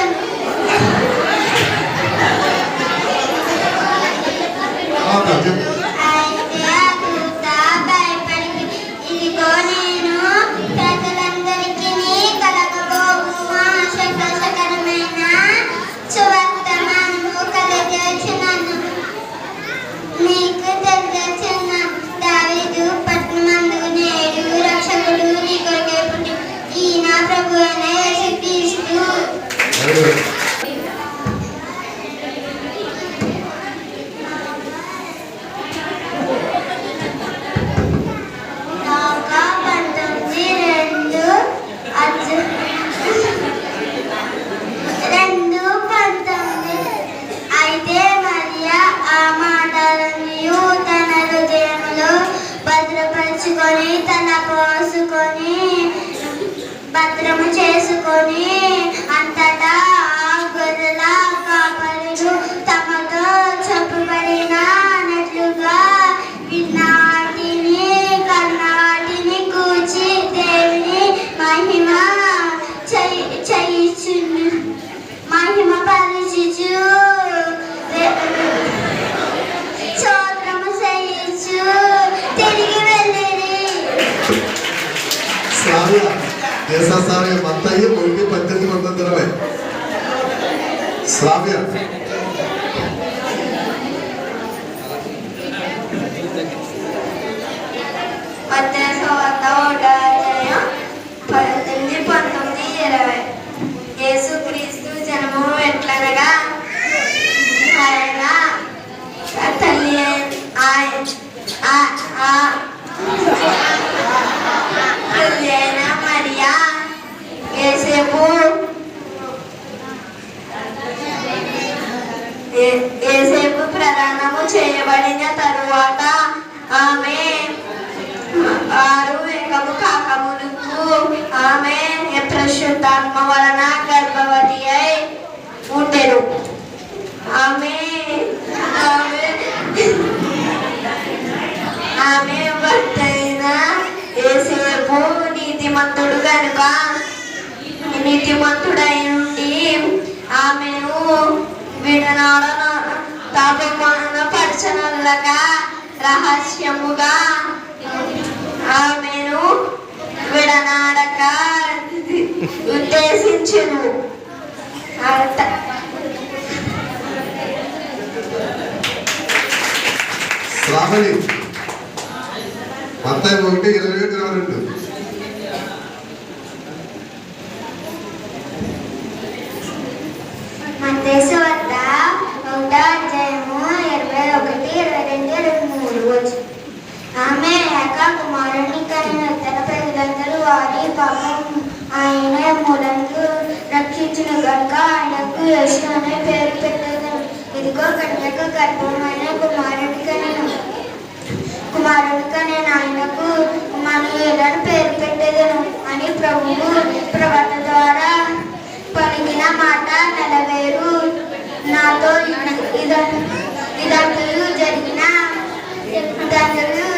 Thank you. భద్రపరుచుకొని తన పోసుకొని భద్రము చేసుకొని S S R Mattayya multi panchayat ಮಾಡ್ತಿದ್ದಾರವೆ ಶ್ರಾವ್ಯ ఏసేపు ప్రదానము చేయబడిన తరువాత ఆమె ఆరు ఏకము కాకమునుకు ఆమె ప్రశుద్ధాత్మ వలన గర్భవతి అయి ఉండెను. ఆమె ఆమె ఆమె భర్తైన ఏసేపు నీతిమంతుడు కనుక నీతిమంతుడై ఉండి ఆమెను విడనాడన తాపమాన పరచనల్లగా రహస్యముగా ఆమెను విడనాడక ఉద్దేశించును. శ్రావణి ఒకటి ఇరవై ఇరవై రెండు. ఒకటో అధ్యాయము ఇరవై ఒకటి ఇరవై రెండు ఇరవై మూడు వచ్చు ఆమె ఏక కుమారుని కలిగిన ఇతర ప్రజలందరూ వారి పాపం ఆయన మూలంలో రక్షించిన కనుక ఆయనకు యేసు అనే పేరు పెట్టేదను. ఇదిగో కన్యక గర్భమైన కుమారుడి కలిగిన కుమారునిగా నేను ఆయనకు మనయేలను పేరు పెట్టేదను అని ప్రభువు ప్రవర్త ద్వారా పలికిన మాట నెలవేరు. నాతో ఇదంతయు జరిగిన ఇదంతయు